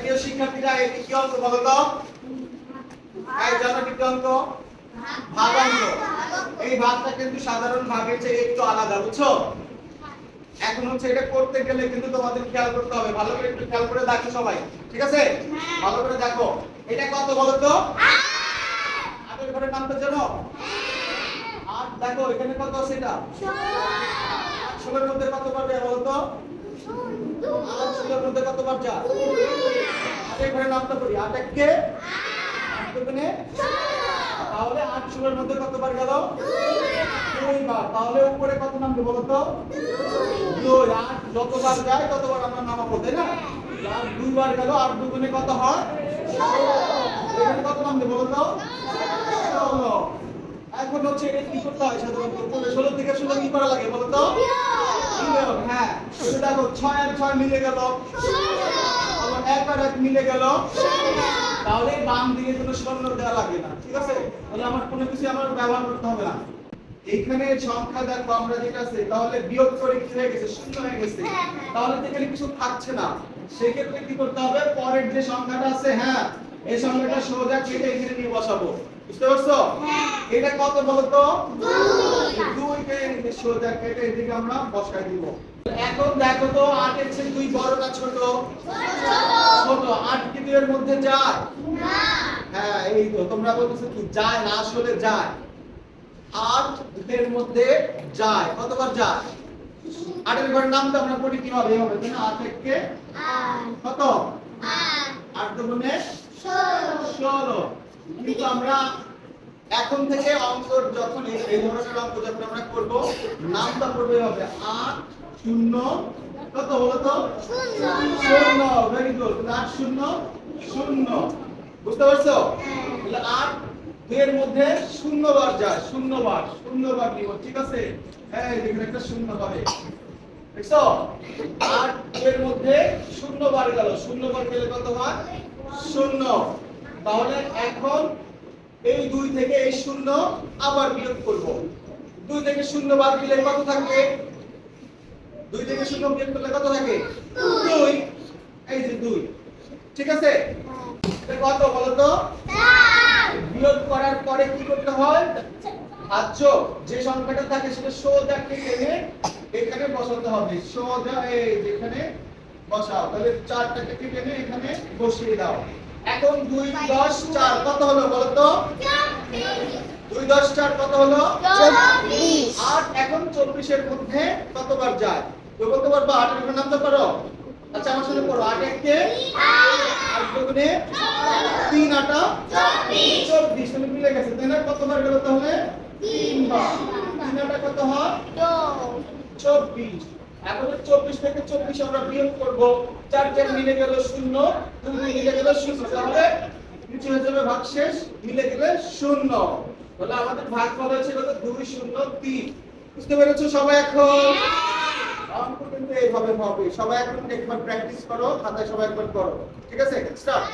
প্রিয় শিক্ষার্থীরা এটি কি অঙ্ক বলো তো? এই জানো কি অঙ্ক? ভাগাঙ্ক এই ভাগটা কিন্তু সাধারণ ভাগের চেয়ে একটু আলাদা, বুঝছ? এখন হচ্ছে এটা করতে গেলে কিন্তু তোমাদের খেয়াল করতে হবে। ভালো করে একটু খেয়াল করে দেখো সবাই, ঠিক আছে? ভালো করে দেখো। এটা কত বলো তো? আটের ঘরের নামটা জানো? আট, দেখো, এখানে কত আট ষোলোর মধ্যে কত পারবে বলো তো? তাহলে উপরে কত নামবে দুই। আট যতবার যায় ততবার আমরা নামাবো, তাই না? আর দুইবার গেল, আর কত হয়? কত নামবে এখন হচ্ছে এটা কি করতে হয় সাধারণত? ষোলো থেকে ষোলো কি করা লাগে বলো হ্যাঁ দেখো ছয় আর ছয় মিলে গেল। আবার এক আর এক মিলে গেল। তাহলে বাম দিকে কোনো শূন্য দেওয়া লাগে না ঠিক আছে? তাহলে আমার কোনো কিছু আমার ব্যবহার করতে হবে না। এইখানে সংখ্যা দেখো আমরা যেটা আছে তাহলে বিয়োগ করে কি হয়ে গেছে? শূন্য হয়ে গেছে। তাহলে তো এখানে কিছু থাকছে না। সেক্ষেত্রে কি করতে হবে? পরের যে সংখ্যাটা আছে হ্যাঁ এই সংখ্যাটা সোজা কেটে এখানে নিয়ে বসাবো। বুঝতে পারছ? এটা কত বলতো? দুই। কে সোজা কেটে এদিকে আমরা বসাই দিব। এখন দেখো তো আটের চেয়ে দুই বড় না ছোট। ছোট। আট কি দুইয়ের মধ্যে যায়? হ্যাঁ এই তো তোমরা বলতেছো কি যায় না আসলে যায়। আট এর মধ্যে যায়। কতবার যায়? আটের ঘরের নাম তো আমরা পড়ি কীভাবে? হবে তাই না? আট থেকে কত? আট। দুগুণে ষোলো। কিন্তু আমরা এখন থেকে অঙ্ক যখন এই ধরনের অঙ্ক যখন আমরা করব, নামটা পড়বে হবে আট শূন্য, কত বলো তো? শূন্য ভেরি গুড আট শূন্য শূন্য। বুঝতে পারছ? আট দুইয়ের মধ্যে শূন্য বার যায় শূন্য বার শূন্য বার নিব, ঠিক আছে? হ্যাঁ দেখুন একটা শূন্য পাবে দেখছ? আট দুইয়ের মধ্যে শূন্য বার গেল শূন্য বার গেলে কত হয়? শূন্য। তাহলে এখন এই দুই থেকে এই শূন্য আবার বিয়োগ করব। দুই থেকে শূন্য বাদ দিলে কত থাকবে দুই থেকে শূন্য বিয়োগ করলে কত থাকে? দুই। এই যে দুই। ঠিক আছে? কত বলো তো বিয়োগ করার পরে কি করতে হয়? আচ্ছ যে সংখ্যাটা থাকে সেটা সোজা কেটে এনে এখানে বসাতে হবে। সোজা এই যেখানে বসাও তাহলে চারটাকে কেটে এনে এখানে বসিয়ে দাও। এখন দুই দশ চার কত হলো বলো তো দুই দশ চার কত হলো? আট এখন চব্বিশের মধ্যে কতবার যায়? বলতে পারব আটের নামতে পারো? আচ্ছা আমার সাথে পড়ো। আট এককে? আট দুগুণে তিন আটা? চব্বিশ। তাহলে মিলে গেছে তাই না? কতবার গেল তাহলে? তিনবার। তিন আটা কত হয়? চব্বিশ। এখন চব্বিশ থেকে চব্বিশ আমরা বিয়োগ করব। চার চার মিলে গেল শূন্য, দুই মিলে গেল শূন্য। তাহলে হয়ে যাবে ভাগ শেষ, মিলে গেলে শূন্য। তাহলে আমাদের ভাগ ফল হয়েছে কত দুই শূন্য, তিন। বুঝতে পেরেছ সবাই এখন? অঙ্ক কিন্তু এইভাবে হবে। সবাই এখন একবার প্র্যাকটিস করো, খাতায় সবাই একবার করো ঠিক আছে? স্টার্ট